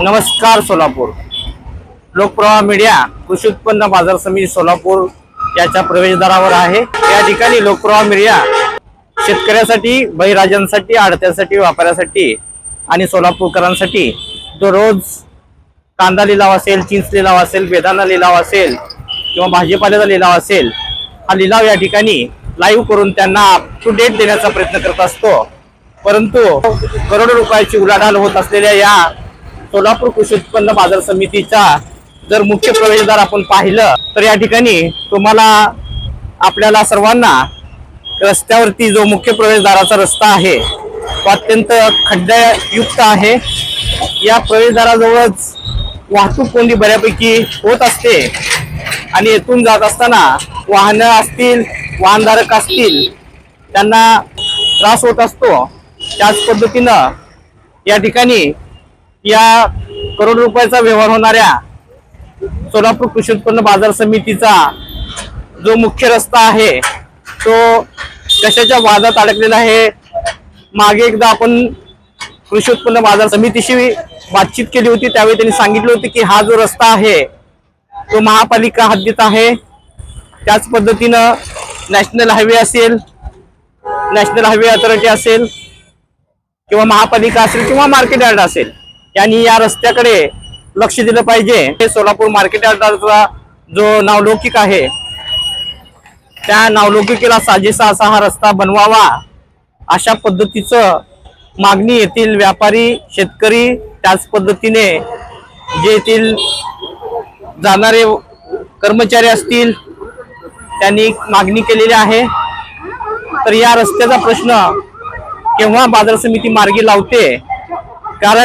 नमस्कार सोलापूर. लोकप्रवाह मीडिया कृषी उत्पन्न बाजार समिती सोलापूर याच्या प्रवेशद्वारावर आहे. या ठिकाणी लोकप्रवाह मीडिया शेतकऱ्यासाठी बहिराजांसाठी आडत्यासाठी व्यापाऱ्यासाठी आणि सोलापूरकरांसाठी दररोज कांदा लिलाव असेल चिंच लिलाव असेल बेदाना लिलाव असेल किंवा भाजीपाल्याचा लिलाव असेल हा लिलाव या ठिकाणी लाईव्ह करून त्यांना अप टू डेट देण्याचा प्रयत्न करत असतो. परंतु करोडो रुपयाची उलाढाल होत असलेल्या या सोलापूर कृषी उत्पन्न बाजार समितीचा जर मुख्य प्रवेशद्वार आपण पाहिलं तर या ठिकाणी तुम्हाला आपल्याला सर्वांना रस्त्यावरती जो मुख्य प्रवेशद्वाराचा रस्ता आहे तो अत्यंत खड्डयुक्त आहे. या प्रवेशद्वाराजवळच वाहतूक कोंडी बऱ्यापैकी होत असते आणि येथून जात असताना वाहनं असतील वाहनधारक असतील त्यांना त्रास होत असतो. त्याच पद्धतीनं या ठिकाणी या करोड रुपयाचा व्यवहार होणाऱ्या सोलापूर कृषी उत्पन्न बाजार समितीचा जो मुख्य रस्ता आहे तो कशाच्या वादात अडकलेला आहे मागे एकदा आपण कृषी उत्पन्न बाजार समितीशी बातचीत केली होती त्यावेळी त्यांनी सांगितलं होतं की हा जो रस्ता आहे तो महापालिका हद्दीत आहे. त्याच पद्धतीनं नॅशनल हायवे असेल नॅशनल हायवे अथॉरिटी असेल किंवा महापालिका असेल किंवा मार्केट यार्ड असेल. यांनी या रस्त्याकडे लक्ष दिलं पाहिजे. हे सोलापूर मार्केट यार्डाचा जो नावलौकिक आहे त्या नावलौकिकेला साजेसा असा हा रस्ता बनवावा अशा पद्धतीचं मागणी येथील व्यापारी शेतकरी त्याच पद्धतीने जे येथील जाणारे कर्मचारी असतील त्यांनी मागणी केलेली आहे. तर या रस्त्याचा प्रश्न केव्हा बाजार समिती मार्गी लावते? कारण